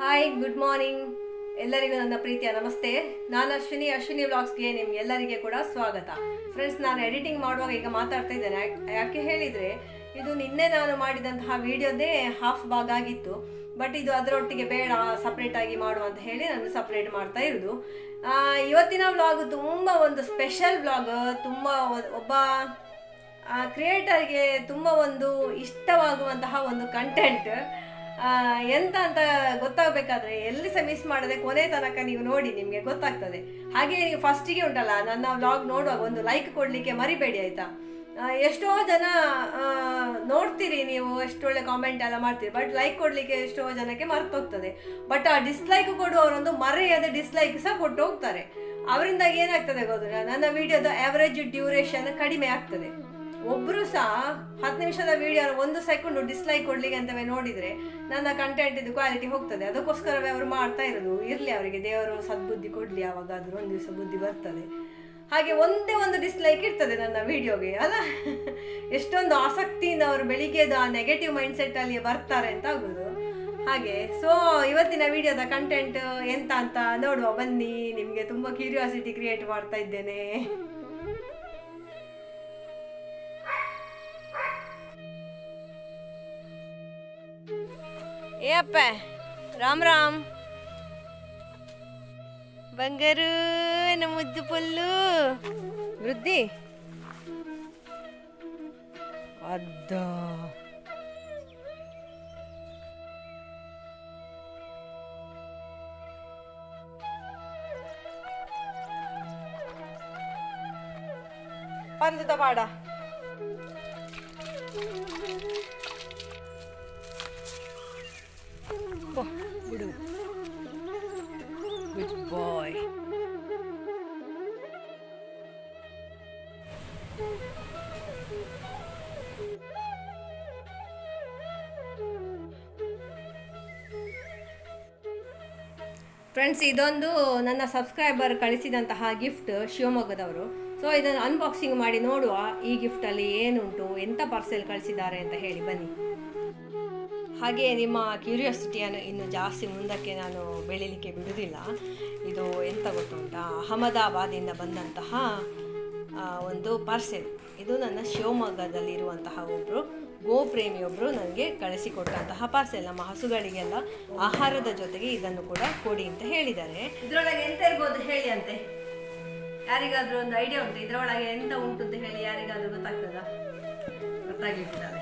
Hi good morning ಎಲ್ಲರಿಗೂ ನನ್ನ ಪ್ರೀತಿಯ ನಮಸ್ತೆ. ನಾನು ಅಶ್ವಿನಿ ಅಶ್ವಿನಿ ವ್ಲಾಗ್ಸ್ಗೆ ನಿಮ್ಗೆ ಎಲ್ಲರಿಗೆ ಕೂಡ ಸ್ವಾಗತ. ಫ್ರೆಂಡ್ಸ್ ನಾನು ಎಡಿಟಿಂಗ್ ಮಾಡುವಾಗ ಈಗ ಮಾತಾಡ್ತಾ ಇದ್ದೇನೆ. ಯಾಕೆ ಹೇಳಿದರೆ, ಇದು ನಿನ್ನೆ ನಾನು ಮಾಡಿದಂತಹ ವಿಡಿಯೋದೇ ಹಾಫ್ ಭಾಗ ಆಗಿತ್ತು. ಬಟ್ ಇದು ಅದರೊಟ್ಟಿಗೆ ಬೇಡ ಸಪ್ರೇಟ್ ಆಗಿ ಮಾಡುವ ಅಂತ ಹೇಳಿ ನಾನು ಸಪ್ರೇಟ್ ಮಾಡ್ತಾ ಇರೋದು. ಇವತ್ತಿನ ವ್ಲಾಗ್ ತುಂಬ ಒಂದು ಸ್ಪೆಷಲ್ ವ್ಲಾಗ್ ತುಂಬ ಒಬ್ಬ ಕ್ರಿಯೇಟರ್ಗೆ ತುಂಬ ಒಂದು ಇಷ್ಟವಾಗುವಂತಹ ಒಂದು ಕಂಟೆಂಟ್ ಎಂತ ಅಂತ ಗೊತ್ತಾಗಬೇಕಾದ್ರೆ ಎಲ್ಲಿ ಸಹ ಮಿಸ್ ಮಾಡದೆ ಕೊನೆ ತನಕ ನೀವು ನೋಡಿ ನಿಮಗೆ ಗೊತ್ತಾಗ್ತದೆ. ಹಾಗೆ ನೀವು ಫಸ್ಟಿಗೆ ಉಂಟಲ್ಲ, ನನ್ನ ವ್ಲಾಗ್ ನೋಡುವಾಗ ಒಂದು ಲೈಕ್ ಕೊಡಲಿಕ್ಕೆ ಮರಿಬೇಡಿ ಆಯಿತಾ? ಎಷ್ಟೋ ಜನ ನೋಡ್ತೀರಿ ನೀವು ಎಷ್ಟೊಳ್ಳೆ ಕಾಮೆಂಟ್ ಎಲ್ಲ ಮಾಡ್ತೀರಿ ಬಟ್ ಲೈಕ್ ಕೊಡಲಿಕ್ಕೆ ಎಷ್ಟೋ ಜನಕ್ಕೆ ಮರ್ತೋಗ್ತದೆ. ಬಟ್ ಆ ಡಿಸ್ಲೈಕ್ ಕೊಡುವವರೊಂದು ಮರೆಯದೆ ಡಿಸ್ಲೈಕ್ ಸಹ ಕೊಟ್ಟು ಹೋಗ್ತಾರೆ. ಅವರಿಂದಾಗಿ ಏನಾಗ್ತದೆ ಗೊತ್ತಿಲ್ಲ ನನ್ನ ವಿಡಿಯೋದ ಆವರೇಜ್ ಡ್ಯೂರೇಷನ್ ಕಡಿಮೆ ಆಗ್ತದೆ. ಒಬ್ರು ಸಹ ಹತ್ತು ನಿಮಿಷದ ವಿಡಿಯೋ ಒಂದು ಸೆಕೆಂಡ್ ಡಿಸ್ಲೈಕ್ ಕೊಡ್ಲಿಕ್ಕೆ ಅಂತವೇ ನೋಡಿದ್ರೆ ನನ್ನ ಕಂಟೆಂಟ್ ಇದು ಕ್ವಾಲಿಟಿ ಹೋಗ್ತದೆ. ಅದಕ್ಕೋಸ್ಕರವೇ ಅವರು ಮಾಡ್ತಾ ಇರೋದು. ಇರ್ಲಿ ಅವರಿಗೆ, ದೇವರು ಸದ್ಬುದ್ಧಿ ಕೊಡ್ಲಿ ಯಾವಾಗಾದರೂ ಒಂದು ದಿವಸ ಬುದ್ಧಿ ಬರ್ತದೆ. ಹಾಗೆ ಒಂದೇ ಒಂದು ಡಿಸ್ಲೈಕ್ ಇರ್ತದೆ ನನ್ನ ವಿಡಿಯೋಗೆ ಅಲ್ಲ, ಎಷ್ಟೊಂದು ಆಸಕ್ತಿಯಿಂದ ಅವರು ಬೆಳಿಗ್ಗೆದು ಆ ನೆಗೆಟಿವ್ ಮೈಂಡ್ ಸೆಟ್ ಅಲ್ಲಿ ಬರ್ತಾರೆ ಅಂತ ಆಗೋದು. ಹಾಗೆ ಸೊ ಇವತ್ತಿನ ವಿಡಿಯೋದ ಕಂಟೆಂಟ್ ಎಂತ ಅಂತ ನೋಡುವ. ಬನ್ನಿ, ನಿಮಗೆ ತುಂಬ ಕ್ಯೂರಿಯಾಸಿಟಿ ಕ್ರಿಯೇಟ್ ಮಾಡ್ತಾ ಇದ್ದೇನೆ. ఏ అప్ప? రామ్ రామ్. బంగారు ముద్దు పుల్లు. వృద్ధి. అద్దా. పందుతో పాడా. ಬಾಯ್ ಫ್ರೆಂಡ್ಸ್ ಇದೊಂದು ನನ್ನ ಸಬ್ಸ್ಕ್ರೈಬರ್ ಕಳಿಸಿದಂತಹ ಗಿಫ್ಟ್ ಶಿವಮೊಗ್ಗದವರು. ಸೊ ಇದನ್ನು ಅನ್ಬಾಕ್ಸಿಂಗ್ ಮಾಡಿ ನೋಡುವ ಈ ಗಿಫ್ಟಲ್ಲಿ ಏನುಂಟು ಎಂಥ ಪಾರ್ಸೆಲ್ ಕಳಿಸಿದ್ದಾರೆ ಅಂತ ಹೇಳಿ ಬನ್ನಿ. ಹಾಗೆ ನಿಮ್ಮ ಕ್ಯೂರಿಯಾಸಿಟಿಯನ್ನು ಇನ್ನು ಜಾಸ್ತಿ ಮುಂದಕ್ಕೆ ನಾನು ಬೆಳೀಲಿಕ್ಕೆ ಬಿಡುವುದಿಲ್ಲ. ಇದು ಎಂತ ಗೊತ್ತುಂಟಾ? ಅಹಮದಾಬಾದಿಂದ ಬಂದಂತಹ ಒಂದು ಪಾರ್ಸೆಲ್ ಇದು ನನ್ನ ಶಿವಮೊಗ್ಗದಲ್ಲಿರುವಂತಹ ಒಬ್ಬರು ಗೋಪ್ರೇಮಿಯೊಬ್ಬರು ನನಗೆ ಕಳಿಸಿಕೊಟ್ಟಂತಹ ಪಾರ್ಸೆಲ್ ನಮ್ಮ ಹಸುಗಳಿಗೆಲ್ಲ ಆಹಾರದ ಜೊತೆಗೆ ಇದನ್ನು ಕೂಡ ಕೊಡಿ ಅಂತ ಹೇಳಿದ್ದಾರೆ. ಇದರೊಳಗೆ ಎಂತ ಇರ್ಬೋದು ಹೇಳಿ ಅಂತೆ? ಯಾರಿಗಾದ್ರೂ ಒಂದು ಐಡಿಯಾ ಉಂಟು? ಇದರೊಳಗೆ ಎಂತ ಉಂಟು ಅಂತ ಹೇಳಿ ಯಾರಿಗಾದ್ರೂ ಗೊತ್ತಾಗ್ತದ? ಗೊತ್ತಾಗಿರ್ತದಲ್ಲ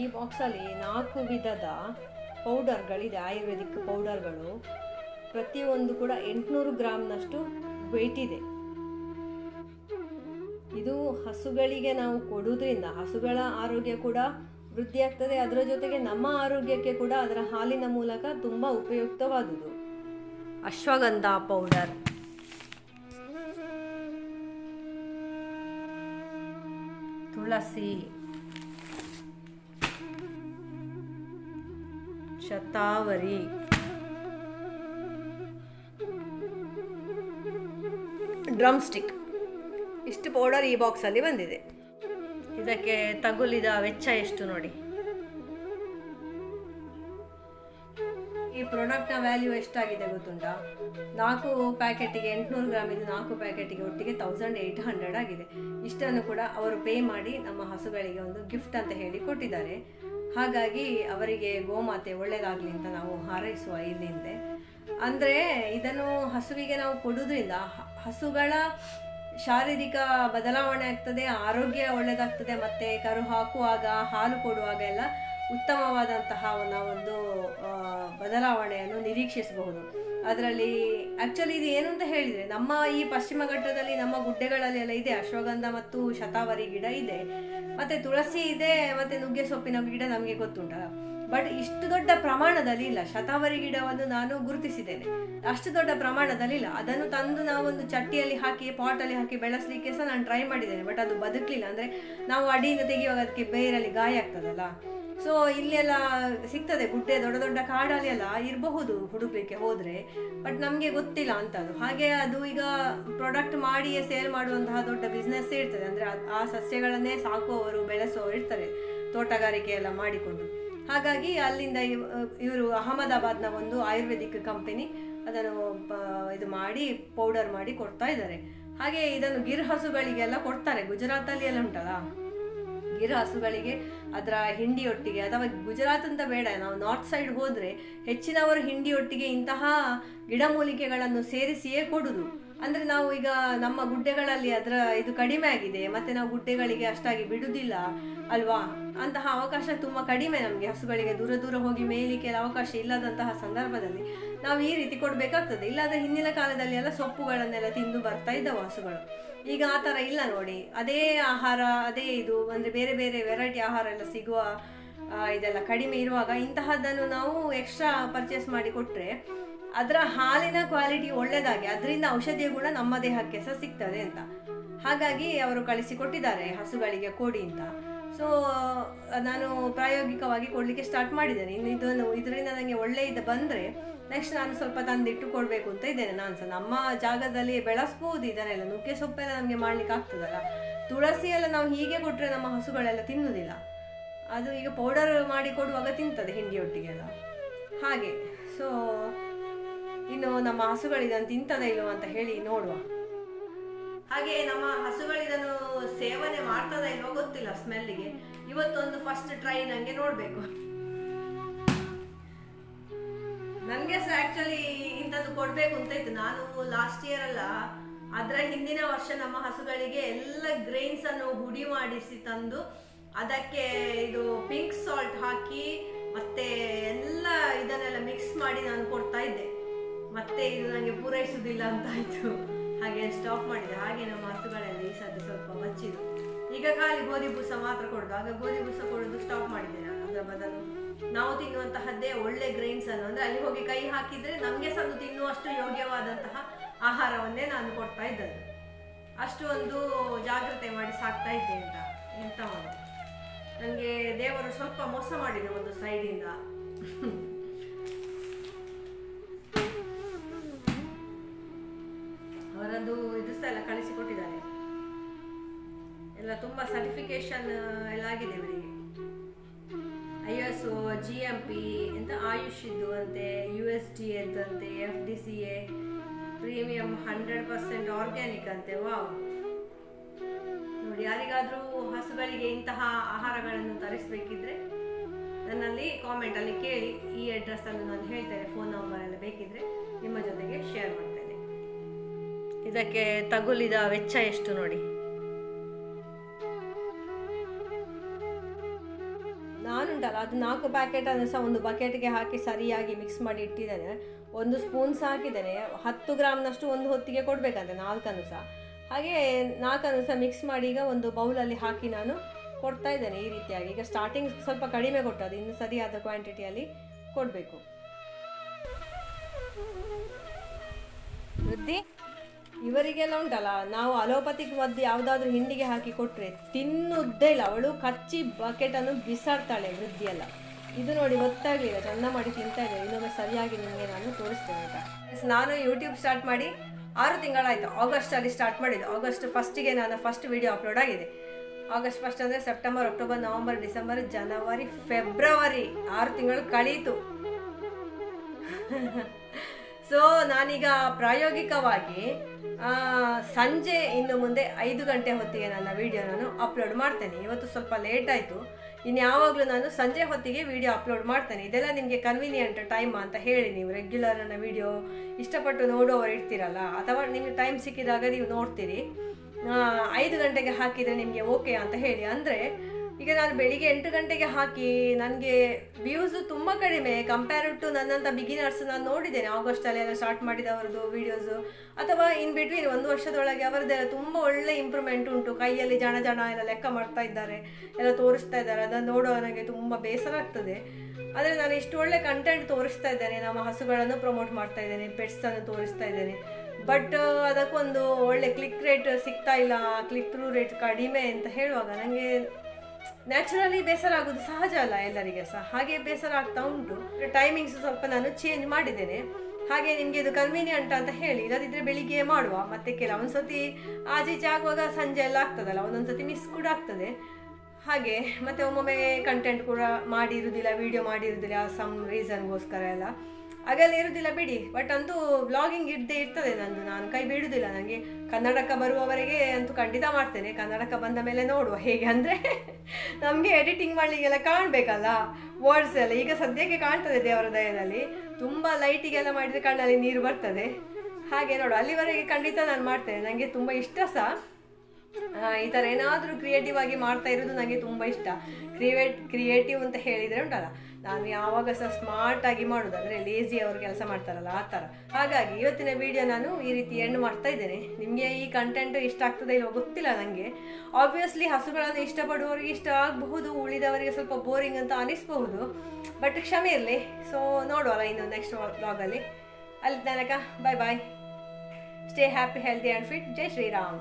ಈ ಬಾಕ್ಸಲ್ಲಿ ನಾಲ್ಕು ವಿಧದ ಪೌಡರ್ಗಳಿದೆ. ಆಯುರ್ವೇದಿಕ್ ಪೌಡರ್ಗಳು. ಪ್ರತಿಯೊಂದು ಕೂಡ ಎಂಟುನೂರು ಗ್ರಾಮ್ನಷ್ಟು ವೆಯ್ಟ್ ಇದೆ ಇದು ಹಸುಗಳಿಗೆ ನಾವು ಕೊಡುವುದರಿಂದ ಹಸುಗಳ ಆರೋಗ್ಯ ಕೂಡ ವೃದ್ಧಿಯಾಗ್ತದೆ ಅದರ ಜೊತೆಗೆ ನಮ್ಮ ಆರೋಗ್ಯಕ್ಕೆ ಕೂಡ ಅದರ ಹಾಲಿನ ಮೂಲಕ ತುಂಬ ಉಪಯುಕ್ತವಾದುದು. ಅಶ್ವಗಂಧ ಪೌಡರ್. ತುಳಸಿ. ಶತಾವರಿ. ಡ್ರಮ್ ಸ್ಟಿಕ್ ಇಷ್ಟು ಪೌಡರ್ ಈ ಬಾಕ್ಸಲ್ಲಿ ಬಂದಿದೆ. ಇದಕ್ಕೆ ತಗುಲಿದ ವೆಚ್ಚ ಎಷ್ಟು ನೋಡಿ. ಈ ಪ್ರಾಡಕ್ಟ್ನ ವ್ಯಾಲ್ಯೂ ಎಷ್ಟಾಗಿದೆ ಗೊತ್ತುಂಟಾ? ನಾಲ್ಕು ಪ್ಯಾಕೆಟಿಗೆ ಎಂಟುನೂರು ಗ್ರಾಮ್ ಇದು ನಾಲ್ಕು ಪ್ಯಾಕೆಟಿಗೆ ಒಟ್ಟಿಗೆ ತೌಸಂಡ್ ಏಯ್ಟ್ ಹಂಡ್ರೆಡ್ ಆಗಿದೆ. ಇಷ್ಟನ್ನು ಕೂಡ ಅವರು ಪೇ ಮಾಡಿ ನಮ್ಮ ಹಸುಗಳಿಗೆ ಒಂದು ಗಿಫ್ಟ್ ಅಂತ ಹೇಳಿ ಕೊಟ್ಟಿದ್ದಾರೆ. ಹಾಗಾಗಿ ಅವರಿಗೆ ಗೋಮಾತೆ ಒಳ್ಳೆಯದಾಗಲಿ ಅಂತ ನಾವು ಹಾರೈಸುವ ಇಲ್ಲಿಂದೆ ಅಂದರೆ ಇದನ್ನು ಹಸುವಿಗೆ ನಾವು ಕೊಡೋದ್ರಿಂದ ಹಸುಗಳ ಶಾರೀರಿಕ ಬದಲಾವಣೆ ಆಗ್ತದೆ, ಆರೋಗ್ಯ ಒಳ್ಳೆಯದಾಗ್ತದೆ ಮತ್ತು ಕರು ಹಾಕುವಾಗ ಹಾಲು ಕೊಡುವಾಗ ಎಲ್ಲ ಉತ್ತಮವಾದಂತಹ ಒಂದು ಬದಲಾವಣೆಯನ್ನು ನಿರೀಕ್ಷಿಸಬಹುದು. ಅದರಲ್ಲಿ ಆ್ಯಕ್ಚುಲಿ ಇದು ಏನು ಅಂತ ಹೇಳಿದರೆ, ನಮ್ಮ ಈ ಪಶ್ಚಿಮ ಘಟ್ಟದಲ್ಲಿ ನಮ್ಮ ಗುಡ್ಡೆಗಳಲ್ಲಿ ಎಲ್ಲ ಇದೆ, ಅಶ್ವಗಂಧ ಮತ್ತು ಶತಾವರಿ ಗಿಡ ಇದೆ. ಮತ್ತು ತುಳಸಿ ಇದೆ, ಮತ್ತು ನುಗ್ಗೆ ಸೊಪ್ಪಿನ ಗಿಡ ನಮಗೆ ಗೊತ್ತುಂಟಲ್ಲ. ಬಟ್ ಇಷ್ಟು ದೊಡ್ಡ ಪ್ರಮಾಣದಲ್ಲಿ ಇಲ್ಲ. ಶತಾವರಿ ಗಿಡವನ್ನು ನಾನು ಗುರುತಿಸಿದ್ದೇನೆ. ಅಷ್ಟು ದೊಡ್ಡ ಪ್ರಮಾಣದಲ್ಲಿ ಇಲ್ಲ. ಅದನ್ನು ತಂದು ನಾವೊಂದು ಚಟ್ಟಿಯಲ್ಲಿ ಹಾಕಿ, ಪಾಟಲ್ಲಿ ಹಾಕಿ ಬೆಳೆಸಲಿಕ್ಕೆ ಸಹ ನಾನು ಟ್ರೈ ಮಾಡಿದ್ದೇನೆ. ಬಟ್ ಅದು ಬದುಕಲಿಲ್ಲ. ಅಂದರೆ ನಾವು ಅಡಿಯಿಂದ ತೆಗೆಯುವಾಗ ಅದಕ್ಕೆ ಬೇರಲ್ಲಿ ಗಾಯ ಆಗ್ತದಲ್ಲ. ಸೊ ಇಲ್ಲೆಲ್ಲ ಸಿಗ್ತದೆ ಗುಡ್ಡೆ ದೊಡ್ಡ ದೊಡ್ಡ ಕಾಡಲ್ಲಿ ಎಲ್ಲ ಇರಬಹುದು ಹುಡುಕ್ಲಿಕ್ಕೆ ಹೋದರೆ ಬಟ್ ನಮಗೆ ಗೊತ್ತಿಲ್ಲ ಅಂತ ಅದು ಹಾಗೆ ಅದು ಈಗ ಪ್ರಾಡಕ್ಟ್ ಮಾಡಿಯೇ ಸೇಲ್ ಮಾಡುವಂತಹ ದೊಡ್ಡ ಬಿಸ್ನೆಸ್ ಇರ್ತದೆ. ಅಂದರೆ ಆ ಸಸ್ಯಗಳನ್ನೇ ಸಾಕುವವರು, ಬೆಳೆಸುವವರು ಇರ್ತಾರೆ, ತೋಟಗಾರಿಕೆ ಎಲ್ಲ ಮಾಡಿಕೊಂಡು. ಹಾಗಾಗಿ ಅಲ್ಲಿಂದ ಇವರು ಅಹಮದಾಬಾದ್ನ ಒಂದು ಆಯುರ್ವೇದಿಕ್ ಕಂಪನಿ ಅದನ್ನು ಇದು ಮಾಡಿ ಪೌಡರ್ ಮಾಡಿ ಕೊಡ್ತಾ ಇದ್ದಾರೆ. ಹಾಗೆ ಇದನ್ನು ಗಿರ್ ಹಸುಗಳಿಗೆಲ್ಲ ಕೊಡ್ತಾರೆ. ಗುಜರಾತಲ್ಲಿ ಎಲ್ಲ ಉಂಟಲ್ಲ? ಗಿರ್ ಹಸುಗಳಿಗೆ ಅದರ ಹಿಂಡಿಯೊಟ್ಟಿಗೆ, ಅಥವಾ ಗುಜರಾತ್ ಅಂತ ಬೇಡ, ನಾವು ನಾರ್ತ್ ಸೈಡ್ ಹೋದರೆ ಹೆಚ್ಚಿನವರು ಹಿಂಡಿಯೊಟ್ಟಿಗೆ ಇಂತಹ ಗಿಡಮೂಲಿಕೆಗಳನ್ನು ಸೇರಿಸಿಯೇ ಕೊಡುದು. ಅಂದರೆ ನಾವು ಈಗ ನಮ್ಮ ಗುಡ್ಡೆಗಳಲ್ಲಿ ಅದರ ಇದು ಕಡಿಮೆ ಆಗಿದೆ, ಮತ್ತು ನಾವು ಗುಡ್ಡೆಗಳಿಗೆ ಅಷ್ಟಾಗಿ ಬಿಡುವುದಿಲ್ಲ ಅಲ್ವಾ? ಅಂತಹ ಅವಕಾಶ ತುಂಬ ಕಡಿಮೆ ನಮಗೆ, ಹಸುಗಳಿಗೆ ದೂರ ದೂರ ಹೋಗಿ ಮೇಯಲಿಕ್ಕೆ ಅವಕಾಶ ಇಲ್ಲದಂತಹ ಸಂದರ್ಭದಲ್ಲಿ ನಾವು ಈ ರೀತಿ ಕೊಡಬೇಕಾಗ್ತದೆ. ಇಲ್ಲಾಂದರೆ ಹಿಂದಿನ ಕಾಲದಲ್ಲಿ ಎಲ್ಲ ಸೊಪ್ಪುಗಳನ್ನೆಲ್ಲ ತಿಂದು ಬರ್ತಾ ಇದ್ದವು ಹಸುಗಳು. ಈಗ ಆ ಥರ ಇಲ್ಲ ನೋಡಿ. ಅದೇ ಆಹಾರ, ಅದೇ ಇದು, ಅಂದರೆ ಬೇರೆ ಬೇರೆ ವೆರೈಟಿ ಆಹಾರ ಎಲ್ಲ ಸಿಗುವ ಇದೆಲ್ಲ ಕಡಿಮೆ ಇರುವಾಗ ಇಂತಹದ್ದನ್ನು ನಾವು ಎಕ್ಸ್ಟ್ರಾ ಪರ್ಚೇಸ್ ಮಾಡಿ ಕೊಟ್ಟರೆ ಅದರ ಹಾಲಿನ ಕ್ವಾಲಿಟಿ ಒಳ್ಳೆಯದಾಗಿ ಅದರಿಂದ ಔಷಧಿಯ ಗುಣ ನಮ್ಮ ದೇಹಕ್ಕೆ ಸಹ ಸಿಗ್ತದೆ ಅಂತ. ಹಾಗಾಗಿ ಅವರು ಕಳಿಸಿಕೊಟ್ಟಿದ್ದಾರೆ ಹಸುಗಳಿಗೆ ಕೊಡಿ ಅಂತ. ಸೊ ನಾನು ಪ್ರಾಯೋಗಿಕವಾಗಿ ಕೊಡಲಿಕ್ಕೆ ಸ್ಟಾರ್ಟ್ ಮಾಡಿದ್ದೇನೆ. ಇನ್ನು ಇದನ್ನು, ಇದರಿಂದ ನನಗೆ ಒಳ್ಳೆಯದು ಬಂದರೆ ನೆಕ್ಸ್ಟ್ ನಾನು ಸ್ವಲ್ಪ ತಂದಿಟ್ಟು ಕೊಡಬೇಕು ಅಂತ ಇದ್ದೇನೆ ನಾನು ಸಹ. ನಮ್ಮ ಜಾಗದಲ್ಲಿ ಬೆಳೆಸ್ಬೋದು ಇದನ್ನೆಲ್ಲ ನುಗ್ಗೆ ಸೊಪ್ಪೆಲ್ಲ ನಮಗೆ ಮಾಡ್ಲಿಕ್ಕೆ ಆಗ್ತದಲ್ಲ. ತುಳಸಿ ಎಲ್ಲ ನಾವು ಹೀಗೆ ಕೊಟ್ಟರೆ ನಮ್ಮ ಹಸುಗಳೆಲ್ಲ ತಿನ್ನುವುದಿಲ್ಲ ಅದು ಈಗ ಪೌಡರ್ ಮಾಡಿ ಕೊಡುವಾಗ ತಿಂತದೆ ಹಿಂಡಿಯೊಟ್ಟಿಗೆಲ್ಲ ಹಾಗೆ. ಸೊ ಇನ್ನು ನಮ್ಮ ಹಸುಗಳಿದನ್ನು ತಿಂತದ ಇಲ್ವಾ ಅಂತ ಹೇಳಿ ನೋಡುವ. ಹಾಗೆ ನಮ್ಮ ಹಸುಗಳಿದನ್ನು ಸೇವನೆ ಮಾಡ್ತದ ಇಲ್ವೋ ಗೊತ್ತಿಲ್ಲ ಸ್ಮೆಲ್ಲಿಗೆ ಇವತ್ತೊಂದು ಫಸ್ಟ್ ಟ್ರೈ ನಂಗೆ ನೋಡಬೇಕು. ನನಗೆ ಸಹ ಆ್ಯಕ್ಚುಲಿ ಇಂಥದ್ದು ಕೊಡಬೇಕು ಅಂತ ಇತ್ತು. ನಾನು ಲಾಸ್ಟ್ ಇಯರ್ ಅಲ್ಲ, ಅದರ ಹಿಂದಿನ ವರ್ಷ ನಮ್ಮ ಹಸುಗಳಿಗೆ ಎಲ್ಲ ಗ್ರೈನ್ಸ್ ಅನ್ನು ಹುಡಿ ಮಾಡಿಸಿ ತಂದು, ಅದಕ್ಕೆ ಇದು ಪಿಂಕ್ ಸಾಲ್ಟ್ ಹಾಕಿ, ಮತ್ತೆ ಎಲ್ಲ ಇದನ್ನೆಲ್ಲ ಮಿಕ್ಸ್ ಮಾಡಿ ನಾನು ಕೊಡ್ತಾ ಇದ್ದೆ. ಮತ್ತೆ ಇದು ನನಗೆ ಪೂರೈಸುವುದಿಲ್ಲ ಅಂತ ಆಯ್ತು. ಹಾಗೆ ಸ್ಟಾಪ್ ಮಾಡಿದೆ. ಹಾಗೆ ನಮ್ಮ ಹಸುಗಳಲ್ಲಿ ಈ ಸ್ವಲ್ಪ ಬಚ್ಚಿದು. ಈಗ ಖಾಲಿ ಗೋಧಿ ಬೂಸ ಮಾತ್ರ ಕೊಡೋದು. ಆಗ ಗೋಧಿ ಬೂಸ ಕೊಡೋದು ಸ್ಟಾಪ್ ಮಾಡಿದೆ ನಾನು. ಅದರ ಬದಲು ನಾವು ತಿನ್ನುವಂತಹದ್ದೇ ಒಳ್ಳೆ ಗ್ರೈನ್ಸ್ ಅನ್ನು. ಅಂದ್ರೆ ಅಲ್ಲಿ ಹೋಗಿ ಕೈ ಹಾಕಿದ್ರೆ ನಮಗೆ ಸಹ ತಿನ್ನುವಷ್ಟು ಯೋಗ್ಯವಾದಂತಹ ಆಹಾರವನ್ನೇ ನಾನು ಕೊಡ್ತಾ ಇದ್ದದ್ದು. ಅಷ್ಟು ಒಂದು ಜಾಗ್ರತೆ ಮಾಡಿ ಸಾಕ್ತಾ ಇದ್ದೆ ಅಂತ, ಎಂತ ನನಗೆ ದೇವರು ಸ್ವಲ್ಪ ಮೋಸ ಮಾಡಿದೆ ಒಂದು ಸೈಡಿಂದ ಅವರದ್ದು ಇದು ಸಹ ಎಲ್ಲ ಕಳಿಸಿಕೊಟ್ಟಿದ್ದಾರೆ. ಎಲ್ಲ ತುಂಬ ಸರ್ಟಿಫಿಕೇಶನ್ ಎಲ್ಲ ಆಗಿದೆ I S O G M P ಎಂತ ಆಯುಷ್ ಇದ್ದು ಅಂತೆ ಯು ಎಸ್ ಟಿ ಅಂತೆ F D C A, premium hundred percent organic ಅಂತೆ, ವಾವ್. ನೋಡಿ, ಯಾರಿಗಾದರೂ ಹಸುಗಳಿಗೆ ಇಂತಹ ಆಹಾರಗಳನ್ನು ತರಿಸಬೇಕಿದ್ರೆ ನನ್ನಲ್ಲಿ ಕಾಮೆಂಟಲ್ಲಿ ಕೇಳಿ, ಈ ಅಡ್ರೆಸ್ಸನ್ನು ನಾನು ಹೇಳ್ತೇನೆ ಫೋನ್ ನಂಬರ್ ಎಲ್ಲ ಬೇಕಿದ್ರೆ ನಿಮ್ಮ ಜೊತೆಗೆ ಶೇರ್ ಮಾಡ್ತೇನೆ. ಇದಕ್ಕೆ ತಗುಲಿದ ವೆಚ್ಚ ಎಷ್ಟು ನೋಡಿ? ಅದು ನಾಲ್ಕು ಪ್ಯಾಕೆಟ್ ಅನ್ನು ಸಹ ಒಂದು ಬಕೆಟ್ಗೆ ಹಾಕಿ ಸರಿಯಾಗಿ ಮಿಕ್ಸ್ ಮಾಡಿ ಇಟ್ಟಿದ್ದೇನೆ. ಒಂದು ಸ್ಪೂನ್ ಸಹ ಹಾಕಿದ್ದೇನೆ. ಹತ್ತು ಗ್ರಾಮ್ನಷ್ಟು ಒಂದು ಹೊತ್ತಿಗೆ ಕೊಡಬೇಕಂತೆ, ನಾಲ್ಕನ್ನು ಸಹ. ಹಾಗೆ ನಾಲ್ಕನ್ನು ಸಹ ಮಿಕ್ಸ್ ಮಾಡಿ ಈಗ ಒಂದು ಬೌಲಲ್ಲಿ ಹಾಕಿ ನಾನು ಕೊಡ್ತಾ ಇದ್ದೇನೆ ಈ ರೀತಿಯಾಗಿ. ಈಗ ಸ್ಟಾರ್ಟಿಂಗ್ ಸ್ವಲ್ಪ ಕಡಿಮೆ ಕೊಟ್ಟದ್ದು ಇನ್ನು ಸರಿಯಾದ ಕ್ವಾಂಟಿಟಿಯಲ್ಲಿ ಕೊಡಬೇಕು. ವೃದ್ಧಿ? ಇವರಿಗೆಲ್ಲ ಉಂಟಲ್ಲ, ನಾವು ಅಲೋಪತಿಕ್ ಮದ್ದು ಯಾವುದಾದ್ರೂ ಹಿಂಡಿಗೆ ಹಾಕಿ ಕೊಟ್ಟರೆ ತಿನ್ನುವುದೇ ಇಲ್ಲ. ಅವಳು ಕಚ್ಚಿ ಬಕೆಟನ್ನು ಬಿಸಾಡ್ತಾಳೆ ವೃದ್ಧಿಯೆಲ್ಲ. ಇದು ನೋಡಿ ಗೊತ್ತಾಗಲಿಲ್ಲ, ಚಂದ ಮಾಡಿ ತಿಂತಾ ಇದೆ ಇನ್ನೊಮ್ಮೆ ಸರಿಯಾಗಿ ನಿಮಗೆ ನಾನು ತೋರಿಸ್ತೇನೆ ಅಂತ. ನಾನು ಯೂಟ್ಯೂಬ್ ಸ್ಟಾರ್ಟ್ ಮಾಡಿ ಆರು ತಿಂಗಳಾಯಿತು. ಆಗಸ್ಟಲ್ಲಿ ಸ್ಟಾರ್ಟ್ ಮಾಡಿದ್ದು. ಆಗಸ್ಟ್ ಫಸ್ಟಿಗೆ ನಾನು ಫಸ್ಟ್ ವಿಡಿಯೋ ಅಪ್ಲೋಡ್ ಆಗಿದೆ. ಆಗಸ್ಟ್ ಫಸ್ಟ್ ಅಂದರೆ ಸೆಪ್ಟೆಂಬರ್ ಅಕ್ಟೋಬರ್ ನವಂಬರ್ ಡಿಸೆಂಬರ್ ಜನವರಿ ಫೆಬ್ರವರಿ ಆರು ತಿಂಗಳು ಕಳೀತು. ಸೊ ನಾನೀಗ ಪ್ರಾಯೋಗಿಕವಾಗಿ ಸಂಜೆ ಇನ್ನು ಮುಂದೆ ಐದು ಗಂಟೆ ಹೊತ್ತಿಗೆ ನನ್ನ ವಿಡಿಯೋ ನಾನು ಅಪ್ಲೋಡ್ ಮಾಡ್ತೇನೆ. ಇವತ್ತು ಸ್ವಲ್ಪ ಲೇಟ್ ಆಯಿತು. ಇನ್ನು ಯಾವಾಗಲೂ ನಾನು ಸಂಜೆ ಹೊತ್ತಿಗೆ ವಿಡಿಯೋ ಅಪ್ಲೋಡ್ ಮಾಡ್ತೇನೆ. ಇದೆಲ್ಲ ನಿಮಗೆ ಕನ್ವೀನಿಯೆಂಟ್ ಟೈಮ್ ಅಂತ ಹೇಳಿ ನೀವು ರೆಗ್ಯುಲರ್ ನನ್ನ ವಿಡಿಯೋ ಇಷ್ಟಪಟ್ಟು ನೋಡುವವರು ಇರ್ತೀರಲ್ಲ, ಅಥವಾ ನಿಮಗೆ ಟೈಮ್ ಸಿಕ್ಕಿದಾಗ ನೀವು ನೋಡ್ತೀರಿ. ಐದು ಗಂಟೆಗೆ ಹಾಕಿದರೆ ನಿಮಗೆ ಓಕೆ ಅಂತ ಹೇಳಿ. ಅಂದರೆ ಈಗ ನಾನು ಬೆಳಿಗ್ಗೆ ಎಂಟು ಗಂಟೆಗೆ ಹಾಕಿ ನನಗೆ ವ್ಯೂಸು ತುಂಬ ಕಡಿಮೆ ಕಂಪೇರ್ ಟು ನನ್ನಂಥ ಬಿಗಿನರ್ಸ್ ನಾನು ನೋಡಿದ್ದೇನೆ. ಆಗಸ್ಟಲ್ಲಿ ಎಲ್ಲ ಸ್ಟಾರ್ಟ್ ಮಾಡಿದವರದ್ದು ವೀಡಿಯೋಸು ಅಥವಾ ಇನ್ ಬಿಟ್ವೀನ್ ಒಂದು ವರ್ಷದೊಳಗೆ ಅವರದ್ದೆಲ್ಲ ತುಂಬ ಒಳ್ಳೆ ಇಂಪ್ರೂವ್ಮೆಂಟ್ ಉಂಟು. ಕೈಯಲ್ಲಿ ಜನ ಜನ ಎಲ್ಲ ಲೆಕ್ಕ ಮಾಡ್ತಾ ಇದ್ದಾರೆ. ಎಲ್ಲ ತೋರಿಸ್ತಾ ಇದ್ದಾರೆ. ಅದನ್ನು ನೋಡೋ ನನಗೆ ತುಂಬ ಬೇಸರ ಆಗ್ತದೆ. ಆದರೆ ನಾನು ಇಷ್ಟು ಒಳ್ಳೆ ಕಂಟೆಂಟ್ ತೋರಿಸ್ತಾ ಇದ್ದೇನೆ. ನಮ್ಮ ಹಸುಗಳನ್ನು ಪ್ರಮೋಟ್ ಮಾಡ್ತಾ ಇದ್ದೇನೆ. ಪೆಟ್ಸನ್ನು ತೋರಿಸ್ತಾ ಇದ್ದೇನೆ. ಬಟ್ ಅದಕ್ಕೊಂದು ಒಳ್ಳೆ ಕ್ಲಿಕ್ ರೇಟ್ ಸಿಗ್ತಾ ಇಲ್ಲ. ಕ್ಲಿಕ್ ಥ್ರೂ ರೇಟ್ ಕಡಿಮೆ ಅಂತ ಹೇಳುವಾಗ ನನಗೆ ನ್ಯಾಚುರಲಿ ಬೇಸರ ಆಗೋದು ಸಹಜ ಅಲ್ಲ ಎಲ್ಲರಿಗೆ ಸಹ. ಹಾಗೆ ಬೇಸರ ಆಗ್ತಾ ಉಂಟು ಟೈಮಿಂಗ್ಸ್ ಸ್ವಲ್ಪ ನಾನು ಚೇಂಜ್ ಮಾಡಿದ್ದೇನೆ. ಹಾಗೆ ನಿಮಗೆ ಇದು ಕನ್ವೀನಿಯಂಟ್ ಅಂತ ಹೇಳಿ ಇಲ್ಲದಿದ್ದರೆ ಬೆಳಿಗ್ಗೆ ಮಾಡುವ. ಮತ್ತೆ ಕೆಲವೊಂದು ಸತಿ ಆಚೀಚೆ ಆಗುವಾಗ ಸಂಜೆ ಎಲ್ಲ ಆಗ್ತದಲ್ಲ ಒಂದೊಂದು ಸತಿ ಮಿಸ್ ಕೂಡ ಆಗ್ತದೆ. ಹಾಗೆ ಮತ್ತೆ ಒಮ್ಮೊಮ್ಮೆ ಕಂಟೆಂಟ್ ಕೂಡ ಮಾಡಿರುವುದಿಲ್ಲ ವಿಡಿಯೋ ಮಾಡಿರುವುದಿಲ್ಲ ಸಮ್ ರೀಸನ್ಗೋಸ್ಕರ ಎಲ್ಲ. ಹಾಗೆಲ್ಲ ಇರುವುದಿಲ್ಲ ಬಿಡಿ. ಬಟ್ ಅಂತೂ ಬ್ಲಾಗಿಂಗ್ ಇದ್ದೇ ಇರ್ತದೆ ನಂದು. ನಾನು ಕೈ ಬಿಡುವುದಿಲ್ಲ ನನಗೆ ಕನ್ನಡಕ ಬರುವವರೆಗೆ ಅಂತೂ ಖಂಡಿತ ಮಾಡ್ತೇನೆ. ಕನ್ನಡಕ ಬಂದ ಮೇಲೆ ನೋಡುವ. ಹೇಗೆ ಅಂದರೆ ನಮಗೆ ಎಡಿಟಿಂಗ್ ಮಾಡಲಿಕ್ಕೆಲ್ಲ ಕಾಣಬೇಕಲ್ಲ? ವರ್ಡ್ಸ್ ಎಲ್ಲ. ಈಗ ಸದ್ಯಕ್ಕೆ ಕಾಣ್ತದೆ ದೇವರ ದಯದಲ್ಲಿ. ತುಂಬ ಲೈಟಿಗೆಲ್ಲ ಮಾಡಿದರೆ ಕಣ್ಣಲ್ಲಿ ನೀರು ಬರ್ತದೆ. ಹಾಗೆ ನೋಡು ಅಲ್ಲಿವರೆಗೆ ಖಂಡಿತ ನಾನು ಮಾಡ್ತೇನೆ. ನನಗೆ ತುಂಬ ಇಷ್ಟ ಸಹ ಈ ಥರ ಏನಾದರೂ ಕ್ರಿಯೇಟಿವ್ ಆಗಿ ಮಾಡ್ತಾ ಇರೋದು ನನಗೆ ತುಂಬ ಇಷ್ಟ. ಕ್ರಿಯೇಟ್ ಕ್ರಿಯೇಟಿವ್ ಅಂತ ಹೇಳಿದರೆ ಉಂಟಲ್ಲ. ನಾನು ಯಾವಾಗ ಸಹ ಸ್ಮಾರ್ಟಾಗಿ ಮಾಡೋದು ಅಂದರೆ ಲೇಜಿ ಅವರು ಕೆಲಸ ಮಾಡ್ತಾರಲ್ಲ, ಆ ಥರ. ಹಾಗಾಗಿ ಇವತ್ತಿನ ವಿಡಿಯೋ ನಾನು ಈ ರೀತಿ ಎಂಡ್ ಮಾಡ್ತಾ ಇದ್ದೇನೆ. ನಿಮಗೆ ಈ ಕಂಟೆಂಟ್ ಇಷ್ಟ ಆಗ್ತದೆ ಇಲ್ಲ ಗೊತ್ತಿಲ್ಲ ನನಗೆ ಆಬ್ವಿಯಸ್ಲಿ ಹಸುಗಳನ್ನು ಇಷ್ಟಪಡುವವರಿಗೆ ಇಷ್ಟ ಆಗಬಹುದು, ಉಳಿದವರಿಗೆ ಸ್ವಲ್ಪ ಬೋರಿಂಗ್ ಅಂತ ಅನಿಸ್ಬಹುದು. ಬಟ್ ಕ್ಷಮೆ ಇರಲಿ. ಸೊ ನೋಡುವಲ್ಲ ಇನ್ನು ನೆಕ್ಸ್ಟ್ ಬ್ಲಾಗಲ್ಲಿ ಅಲ್ಲಿ. ತನಕ bye bye stay happy healthy and fit Jai Shriram.